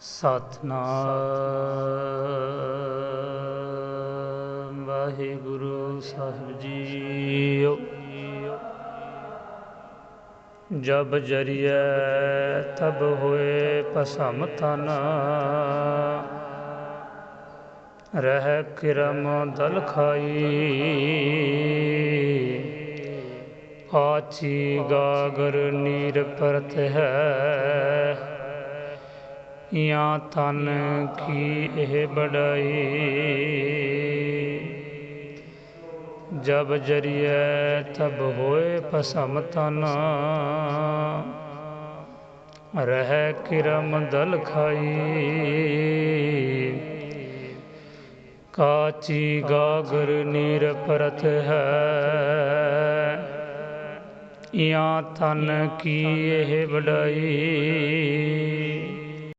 ਸਤਨਾਮ। ਵਾਹਿਗੁਰੂ ਸਾਹਿਬ JIO. ਜਬ ਜਰੀਏ ਤਬ ਹੋਏ ਪਸਮ ਤਨ। ਰਹਿ ਕਿਰਮ ਦਲ ਖਾਈ। ਆਚੀ ਗਾਗਰ ਨੀਰ ਪਰਤ ਹੈ। ਜਾਂ ਤਨ ਕੀ ਇਹ ਬੜਾਈ। ਜਬ ਜਰੀਏ ਤਬ ਹੋਏ ਪਸਮ ਤਨ। ਰਹਿ ਕਿਰਮ ਦਲ ਖਾਈ। ਕਾਚੀ ਗਾਗਰ ਨੀਰ ਪਰਤ ਹੈ। ਜਾਂ ਤਨ ਕੀ ਇਹ ਵਡਾਈ